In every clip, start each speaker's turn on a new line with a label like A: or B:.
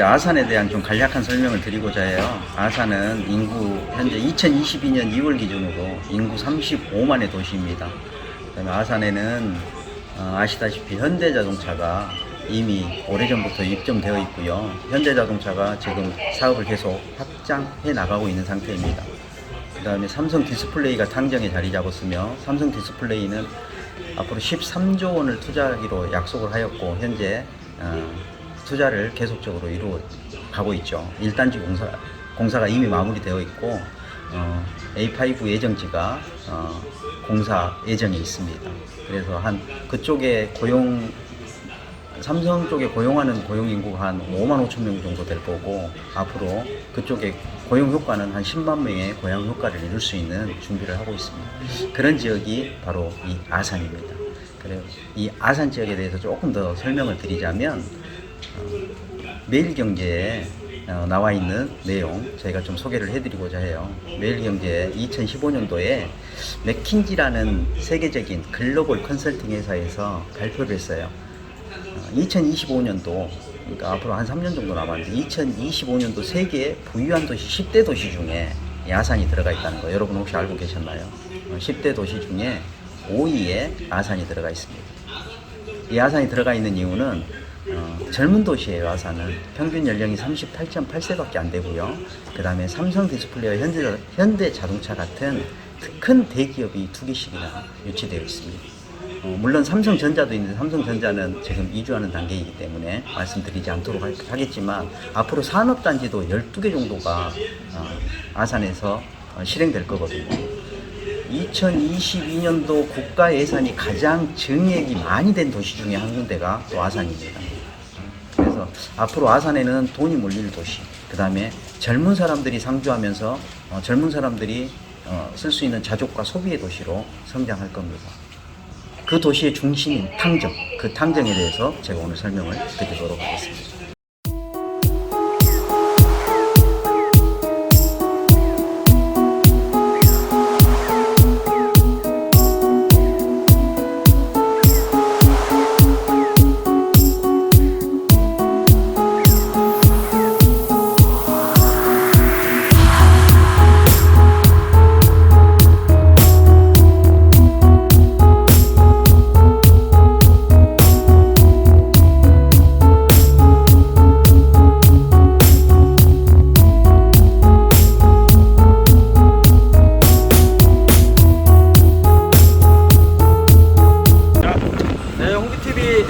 A: 아산에 대한 좀 간략한 설명을 드리고자 해요. 아산은 인구 현재 2022년 2월 기준으로 인구 35만의 도시입니다. 아산에는 어, 아시다시피 현대자동차가 이미 오래전부터 입점되어 있고요. 현대자동차가 지금 사업을 계속 확장해 나가고 있는 상태입니다. 그 다음에 삼성 디스플레이가 당정에 자리 잡았으며 삼성 디스플레이는 앞으로 13조 원을 투자하기로 약속을 하였고 현재 어, 투자를 계속적으로 이루어 가고 있죠. 1단지 공사 공사가 이미 마무리되어 있고 어, A5 예정지가 어, 공사 예정에 있습니다. 그래서 한 그쪽에 고용 삼성 쪽에 고용하는 고용 인구가 한 5만 5천 명 정도 될 거고 앞으로 그쪽에 고용 효과는 한 10만 명의 고용 효과를 이룰 수 있는 준비를 하고 있습니다. 그런 지역이 바로 이 아산입니다. 그래요. 이 아산 지역에 대해서 조금 더 설명을 드리자면 어, 매일경제에 어, 나와 있는 내용 저희가 좀 소개를 해드리고자 해요. 매일경제 2015년도에 맥킨지라는 세계적인 글로벌 컨설팅 회사에서 발표를 했어요. 2025년도 그러니까 앞으로 한 3년 정도 남았는데 2025년도 세계 부유한 도시 10대 도시 중에 아산이 들어가 있다는 거 여러분 혹시 알고 계셨나요? 어, 10대 도시 중에 5위에 아산이 들어가 있습니다. 이 아산이 들어가 있는 이유는 어, 젊은 도시예요. 아산은 평균 연령이 38.8세밖에 안 되고요. 그 다음에 삼성 디스플레이와 현대, 현대 자동차 같은 큰 대기업이 두 개씩이나 유치되어 있습니다. 어, 물론 삼성전자도 있는데 삼성전자는 지금 이주하는 단계이기 때문에 말씀드리지 않도록 할- 하겠지만 앞으로 산업단지도 12개 정도가 어, 아산에서 어, 실행될 거거든요. 2022년도 국가 예산이 가장 증액이 많이 된 도시 중에 한 군데가 또 아산입니다. 그래서 앞으로 아산에는 돈이 몰릴 도시, 그 다음에 젊은 사람들이 상주하면서 어, 젊은 사람들이 어, 쓸 수 있는 자족과 소비의 도시로 성장할 겁니다. 그 도시의 중심인 탕정, 그 탕정에 대해서 제가 오늘 설명을 드리도록 하겠습니다.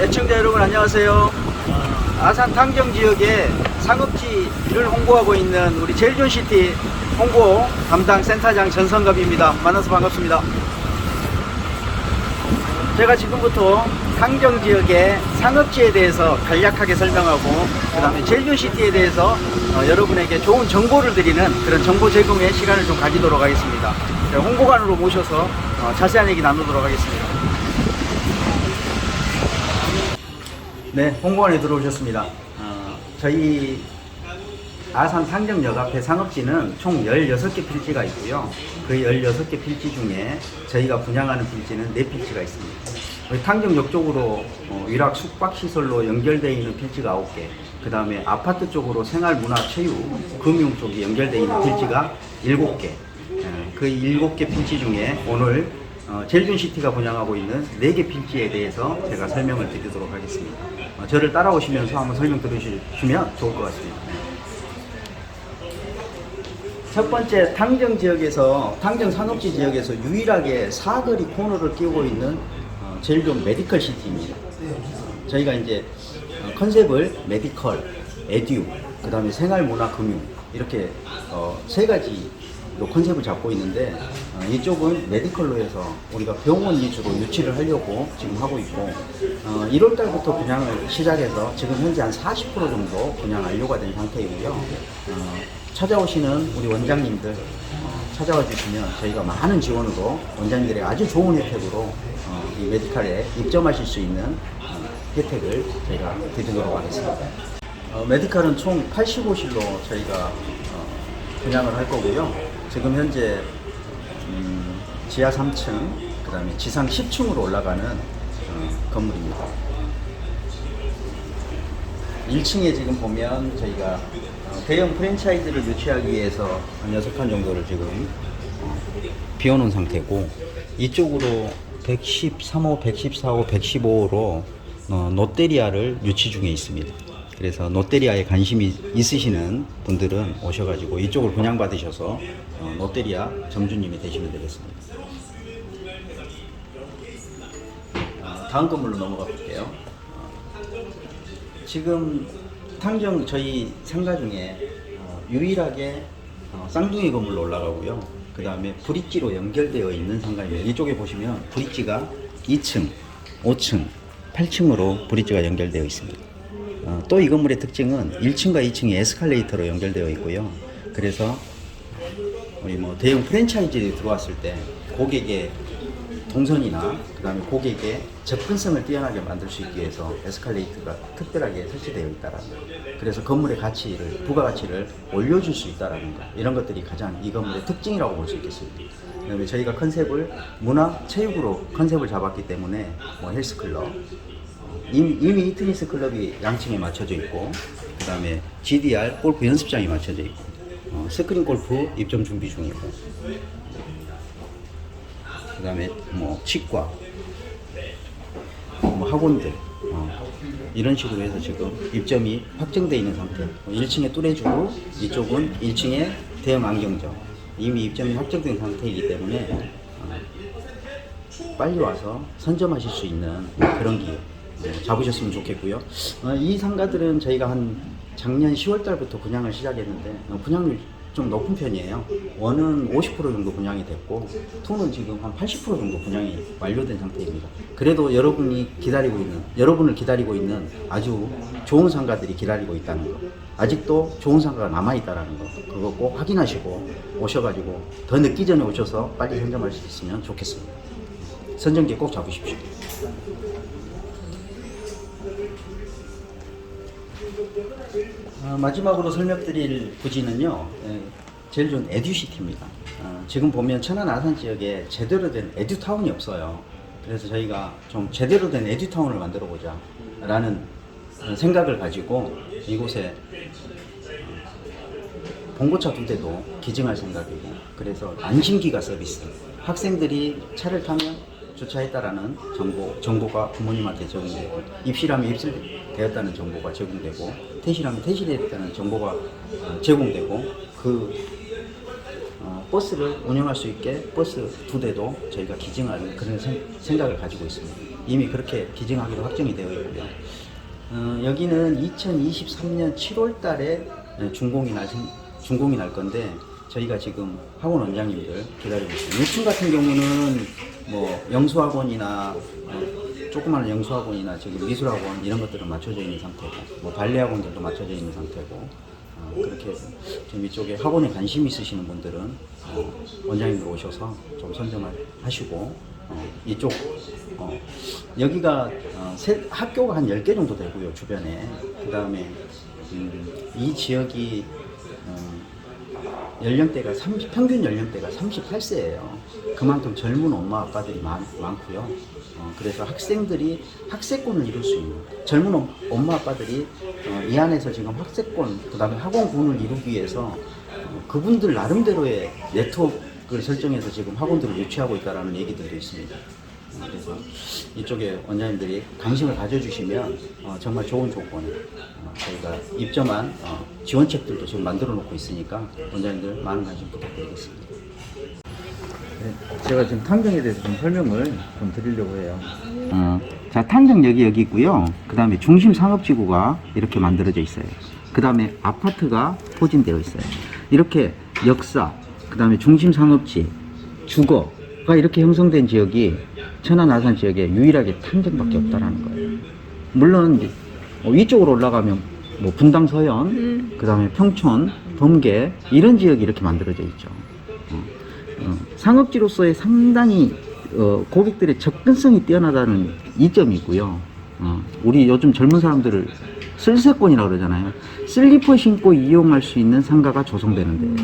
A: 애청자 여러분 안녕하세요. 어, 아산 탕정 지역에 상업지를 홍보하고 있는 우리 제일존시티 홍보 담당 센터장 전성갑입니다. 만나서 반갑습니다. 제가 지금부터 탕정 지역의 상업지에 대해서 간략하게 설명하고 그 다음에 제일존시티에 대해서 어, 여러분에게 좋은 정보를 드리는 그런 정보 제공의 시간을 좀 가지도록 하겠습니다. 네, 홍보관으로 모셔서 어, 자세한 얘기 나누도록 하겠습니다. 네, 홍보관에 들어오셨습니다. 어, 저희 아산 상정역 앞에 상업지는 총 16개 필지가 있고요. 그 16개 필지 중에 저희가 분양하는 필지는 4필지가 있습니다. 탕정역 쪽으로 어, 위락 숙박시설로 연결되어 있는 필지가 9개, 그 다음에 아파트 쪽으로 생활 문화 체육, 금융 쪽이 연결되어 있는 필지가 7개. 예, 그 7개 필지 중에 오늘 어, 젤준시티가 분양하고 있는 4개 필지에 대해서 제가 설명을 드리도록 하겠습니다. 어, 저를 따라오시면서 한번 설명 들으시면 좋을 것 같습니다. 첫 번째 탕정 지역에서 탕정 산업지 지역에서 유일하게 사거리 코너를 끼우고 있는 어, 좋은 메디컬 시티입니다. 저희가 이제 어, 컨셉을 메디컬, 에듀, 그 다음에 생활문화 금융 이렇게 어, 세 가지 로 컨셉을 잡고 있는데 어, 이쪽은 메디컬로 해서 우리가 병원 위주로 유치를 하려고 지금 하고 있고 어, 1월 달부터 분양을 시작해서 지금 현재 한 40% 정도 분양 완료가 된 상태이고요. 어, 찾아오시는 우리 원장님들 어, 찾아와 주시면 저희가 많은 지원으로 원장님들의 아주 좋은 혜택으로 어, 이 메디칼에 입점하실 수 있는 어, 혜택을 저희가 드리도록 하겠습니다. 어, 메디칼은 총 85실로 저희가 어, 분양을 할 거고요. 지금 현재 음, 지하 3층, 그 다음에 지상 10층으로 올라가는 어, 건물입니다. 1층에 지금 보면 저희가 어, 대형 프랜차이즈를 유치하기 위해서 한 6칸 정도를 지금 어, 비워놓은 상태고 이쪽으로 113호, 114호, 115호로 어, 롯데리아를 유치 중에 있습니다. 그래서 롯데리아에 관심이 있으시는 분들은 오셔가지고 이쪽을 분양받으셔서 어, 롯데리아 점주님이 되시면 되겠습니다. 어, 다음 건물로 넘어가 볼게요. 어, 지금 탕정 저희 상가 중에 어, 유일하게 어, 쌍둥이 건물로 올라가고요. 그 다음에 브릿지로 연결되어 있는 상가입니다. 이쪽에 보시면 브릿지가 2층, 5층, 8층으로 브릿지가 연결되어 있습니다. 어, 또이 건물의 특징은 1층과 2층이 에스컬레이터로 연결되어 있고요. 그래서 우리 뭐 대형 프랜차이즈들이 들어왔을 때 고객의 동선이나 그다음에 고객의 접근성을 뛰어나게 만들 수 있기 위해서 에스컬레이터가 특별하게 설치되어 있다라는 거. 그래서 건물의 가치를 부가가치를 올려줄 수 있다라는 거. 이런 것들이 가장 이 건물의 특징이라고 볼 수 있겠습니다. 그다음에 저희가 컨셉을 문화 체육으로 컨셉을 잡았기 때문에 뭐 헬스클럽 이미, 이미 테니스 클럽이 양층에 맞춰져 있고 그 다음에 GDR 골프 연습장이 맞춰져 있고 어, 스크린 골프 입점 준비 중이고 그 다음에 뭐 치과 뭐 학원들 어, 이런 식으로 해서 지금 입점이 확정돼 있는 상태. 1층에 뚜레주고 이쪽은 1층에 대형 안경점. 이미 입점이 확정된 상태이기 때문에 어, 빨리 와서 선점하실 수 있는 그런 기회. 네, 잡으셨으면 좋겠고요. 어, 이 상가들은 저희가 한 작년 10월 달부터 분양을 시작했는데 어, 분양률 좀 높은 편이에요. 원은 50% 정도 분양이 됐고 투는 지금 한 80% 정도 분양이 완료된 상태입니다. 그래도 여러분이 기다리고 있는 여러분을 기다리고 있는 아주 좋은 상가들이 기다리고 있다는 거. 아직도 좋은 상가가 남아 있다라는 거. 그거 꼭 확인하시고 오셔가지고 더 늦기 전에 오셔서 빨리 선점할 수 있으면 좋겠습니다. 선정기 꼭 잡으십시오. 어, 마지막으로 설명드릴 부지는요, 예, 제일 좋은 에듀시티입니다. 어, 지금 보면 천안 아산 지역에 제대로 된 에듀타운이 없어요. 그래서 저희가 좀 제대로 된 에듀타운을 만들어 보자 라는 어, 생각을 가지고 이곳에 어, 봉고차 두 대도 기증할 생각이고 그래서 안심기가 서비스 학생들이 차를 타면 주차했다라는 정보, 정보가 부모님한테 제공되고 입실하면 입실되었다는 정보가 제공되고 퇴실하면 퇴실했다는 정보가 어, 제공되고 그 어, 버스를 운영할 수 있게 버스 두 대도 저희가 기증하는 그런 생, 생각을 가지고 있습니다. 이미 그렇게 기증하기로 확정이 되어 있고요. 어, 여기는 2023년 7월 달에 준공이 날, 생- 준공이 날 건데 저희가 지금 학원 원장님들 기다리고 있습니다. 6층 같은 경우는 뭐 영수학원이나 어, 조그마한 영수학원이나 지금 미술학원 이런 것들은 맞춰져 있는 상태고 뭐 발레학원들도 맞춰져 있는 상태고 어, 그렇게 해서 지금 이쪽에 학원에 관심 있으시는 분들은 어, 원장님들 오셔서 좀 선점을 하시고 어, 이쪽 어, 여기가 어, 세- 학교가 한 10개 정도 되고요 주변에. 그 다음에 음, 이 지역이 어, 연령대가 30, 평균 연령대가 38세예요. 그만큼 젊은 엄마 아빠들이 많, 많고요. 어, 그래서 학생들이 학세권을 이룰 수 있는 젊은 엄- 엄마 아빠들이 어, 이 안에서 지금 학세권 그다음에 학원군을 이루기 위해서 어, 그분들 나름대로의 네트워크를 설정해서 지금 학원들을 유치하고 있다라는 얘기들도 있습니다. 어, 그래서 이쪽에 원장님들이 관심을 가져주시면 어, 정말 좋은 조건에 어, 저희가 입점한 어, 지원책들도 지금 만들어 놓고 있으니까 원장님들 많은 관심 부탁드리겠습니다. 네, 제가 지금 탕정에 대해서 좀 설명을 좀 드리려고 해요. 어, 자, 탕정 여기 여기 있고요. 그 다음에 중심 상업지구가 이렇게 만들어져 있어요. 그 다음에 아파트가 포진되어 있어요. 이렇게 역사, 그 다음에 중심 상업지, 주거가 이렇게 형성된 지역이 천안 아산 지역에 유일하게 탕정밖에 없다라는 거예요. 물론 어, 위쪽으로 올라가면 뭐 분당 서현, 그 다음에 평촌, 범계 이런 지역이 이렇게 만들어져 있죠. 어, 어, 상업지로서의 상당히 어, 고객들의 접근성이 뛰어나다는 이점이 있고요. 어, 우리 요즘 젊은 사람들을 쓸세권이라고 그러잖아요. 슬리퍼 신고 이용할 수 있는 상가가 조성되는데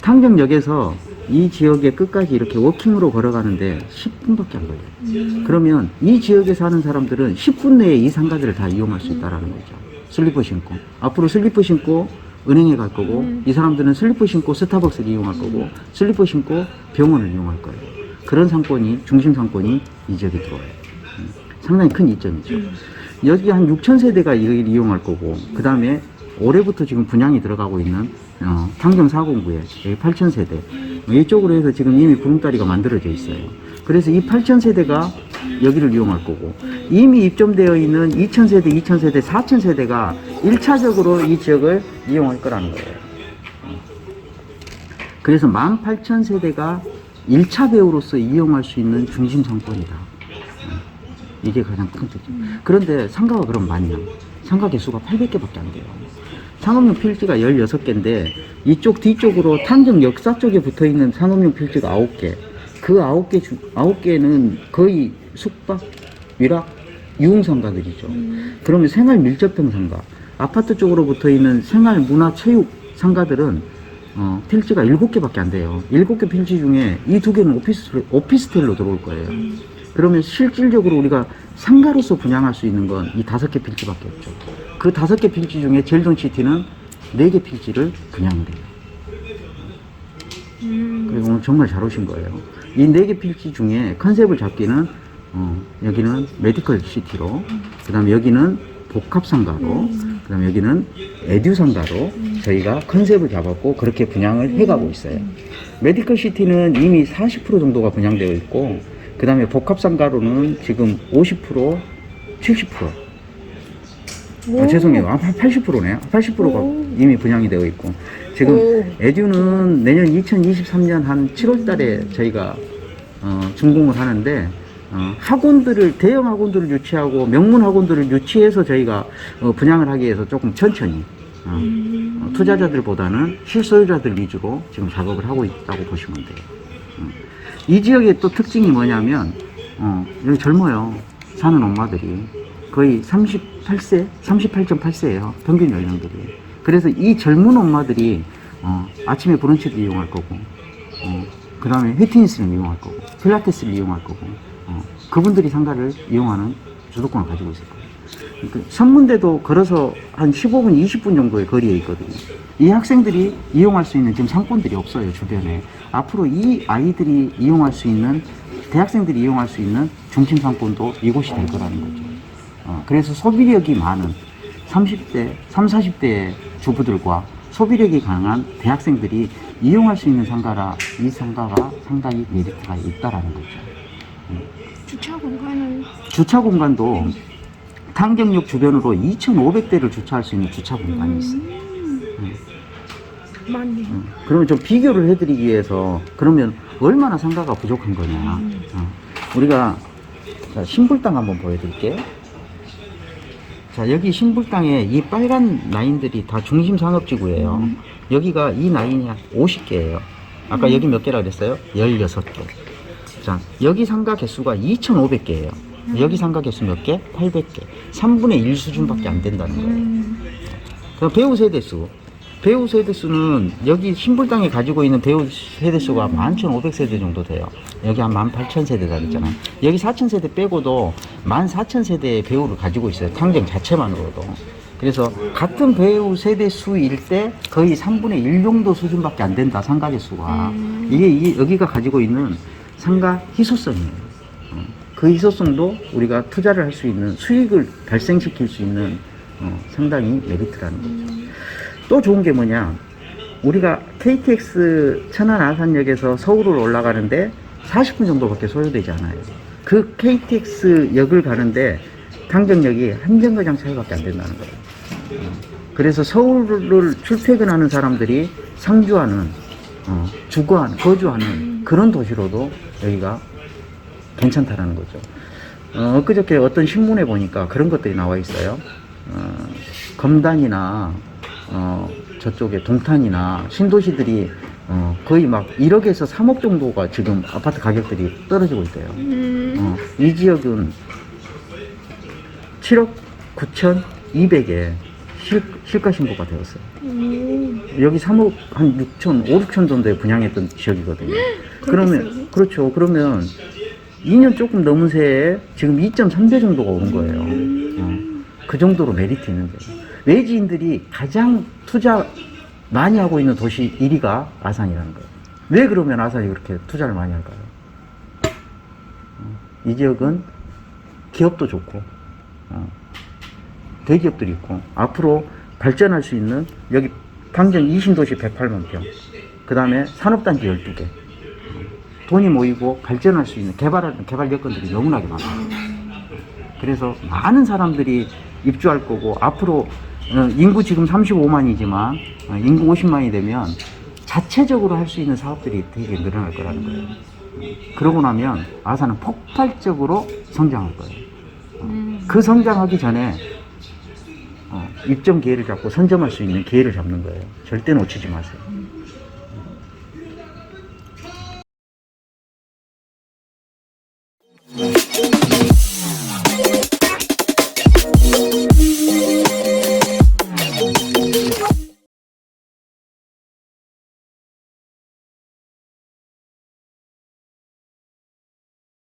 A: 탕정역에서 이 지역의 끝까지 이렇게 워킹으로 걸어가는데 10분밖에 안 걸려요. 그러면 이 지역에 사는 사람들은 10분 내에 이 상가들을 다 이용할 수 있다라는 거죠. 슬리퍼 신고. 앞으로 슬리퍼 신고 은행에 갈 거고,
B: 음.
A: 이 사람들은 슬리퍼 신고 스타벅스를 이용할 거고, 슬리퍼 신고 병원을 이용할 거예요. 그런 상권이, 중심 상권이 이 지역에 들어와요. 음, 상당히 큰 이점이죠. 여기 한 6천 세대가 이걸 이용할 거고, 그 다음에 올해부터 지금 분양이 들어가고 있는 어, 탄경 409에 여기 8천 세대 이쪽으로 해서 지금 이미 구름다리가 만들어져 있어요. 그래서 이 8천 세대가 여기를 이용할 거고 이미 입점되어 있는 2천 세대, 2천 세대, 4천 세대가 1차적으로 이 지역을 이용할 거라는 거예요. 그래서 18,000세대가 1차 배우로서 이용할 수 있는 중심 상권이다. 이게 가장 큰 특징. 그런데 상가가 그럼 많냐? 상가 개수가 800개밖에 안 돼요. 상업용 필지가 16개인데 이쪽 뒤쪽으로 탄정 역사 쪽에 붙어 있는 상업용 필지가 9개. 그 9개 중 9개는 거의 숙박, 위락, 유흥상가들이죠. 그러면 생활 밀접형 상가, 아파트 쪽으로 붙어 있는 생활 문화 체육 상가들은 어, 필지가 7개밖에 안 돼요. 7개 필지 중에 이 두 개는 오피스, 오피스텔로 들어올 거예요. 그러면 실질적으로 우리가 상가로서 분양할 수 있는 건 이 다섯 개 필지밖에 없죠. 그 다섯 개 필지 중에 젤돈 시티는 네 개 필지를 해요.
B: 음.
A: 그리고 오늘 정말 잘 오신 거예요. 이 네 개 필지 중에 컨셉을 잡기는 어, 여기는 메디컬 시티로, 그다음에 여기는 복합 상가로, 그다음에 여기는 에듀 상가로 저희가 컨셉을 잡았고 그렇게 분양을 해가고 있어요. 메디컬 시티는 이미 40% 정도가 분양되어 있고, 그다음에 복합 상가로는 지금 50%, 70%. 아, 죄송해요. 아, 80%네요. 80%가
B: 오.
A: 이미 분양이 되어 있고. 지금
B: 오.
A: 에듀는 내년 2023년 한 7월 달에 저희가 어, 준공을 하는데 어, 학원들을 대형 학원들을 유치하고 명문 학원들을 유치해서 저희가 어, 분양을 하기 위해서 조금 천천히 어, 어, 투자자들보다는 실소유자들 위주로 지금 작업을 하고 있다고 보시면 돼요. 어. 이 지역의 또 특징이 뭐냐면 어, 여기 젊어요. 사는 엄마들이 거의 38세, 38.8세예요. 평균 연령들이. 그래서 이 젊은 엄마들이 어, 아침에 브런치도 이용할 거고, 어, 그 다음에 휘트니스를 이용할 거고, 필라테스를 이용할 거고, 어, 그분들이 상가를 이용하는 주도권을 가지고 있을 거예요. 그 선문대도 걸어서 한 15분, 20분 정도의 거리에 있거든요. 이 학생들이 이용할 수 있는 지금 상권들이 없어요, 주변에. 앞으로 이 아이들이 이용할 수 있는, 대학생들이 이용할 수 있는 중심 상권도 이곳이 될 거라는 거죠. 어, 그래서 소비력이 많은 30대, 30, 40대의 주부들과 소비력이 강한 대학생들이 이용할 수 있는 상가라 이 상가가 상당히 메리트가 있다라는 거죠.
B: 주차 공간은
A: 주차 공간도 탄경역 주변으로 2,500대를 주차할 수 있는 주차 공간이 있어요.
B: 많네.
A: 어, 그러면 좀 비교를 해드리기 위해서 그러면 얼마나 상가가 부족한 거냐. 어, 우리가 자, 신불당 한번 보여드릴게요. 자 여기 신불당에 이 빨간 라인들이 다 중심 상업지구예요. 여기가 이 라인이 한 50개예요. 아까 여기 몇 개라 그랬어요? 16개. 자 여기 상가 개수가 2,500개예요. 여기 상가 개수 몇 개? 800개. 3분의 1 수준밖에 안 된다는 거예요.
B: 음.
A: 그럼 배우 세대 수. 배우 세대 수는 여기 신불당에 가지고 있는 배우 세대 수가 11,500세대 정도 돼요. 여기 한 18,000세대다 그랬잖아요. 여기 4,000세대 빼고도 14,000세대의 배우를 가지고 있어요. 탕정 자체만으로도. 그래서 같은 배우 세대 수일 때 거의 3분의 1 정도 수준밖에 안 된다, 상가 개수가. 이게, 이게 여기가 가지고 있는 상가 희소성이에요. 어, 그 희소성도 우리가 투자를 할 수 있는 수익을 발생시킬 수 있는 어, 상당히 메리트라는 거죠. 또 좋은 게 뭐냐? 우리가 KTX 천안 아산역에서 서울로 올라가는데 40분 정도밖에 소요되지 않아요. 그 KTX 역을 가는데 당정역이 한 정거장 차이밖에 안 된다는 거예요. 어, 그래서 서울을 출퇴근하는 사람들이 상주하는, 어, 주거하는, 거주하는 그런 도시로도 여기가 괜찮다라는 거죠. 어, 엊그저께 어떤 신문에 보니까 그런 것들이 나와 있어요. 어, 검단이나 어, 저쪽에 동탄이나 신도시들이 어, 거의 막 1억에서 3억 정도가 지금 아파트 가격들이 떨어지고 있대요.
B: 음.
A: 어, 이 지역은 7억 9천 2백에 실, 실가 신고가 되었어요.
B: 음.
A: 여기 3억 한 6천, 5, 6천 정도에 분양했던 지역이거든요. 그러면 그렇죠. 그러면 2년 조금 넘은 새에 지금 2.3배 정도가 오른 거예요. 어, 그 정도로 메리트 있는 거예요. 외지인들이 가장 투자 많이 하고 있는 도시 1위가 아산이라는 거예요. 왜 그러면 아산이 그렇게 투자를 많이 할까요? 어, 이 지역은 기업도 좋고, 어, 대기업들이 있고, 앞으로 발전할 수 있는, 여기 강정 이신도시 108만 평, 그 다음에 산업단지 12개, 돈이 모이고 발전할 수 있는 개발, 개발 여건들이 너무나게 많아요. 그래서 많은 사람들이 입주할 거고 앞으로 어, 인구 지금 35만이지만 어, 인구 50만이 되면 자체적으로 할 수 있는 사업들이 되게 늘어날 거라는 거예요. 어, 그러고 나면 아산은 폭발적으로 성장할 거예요.
B: 음.
A: 그 성장하기 전에 어, 입점 기회를 잡고 선점할 수 있는 기회를 잡는 거예요. 절대 놓치지 마세요.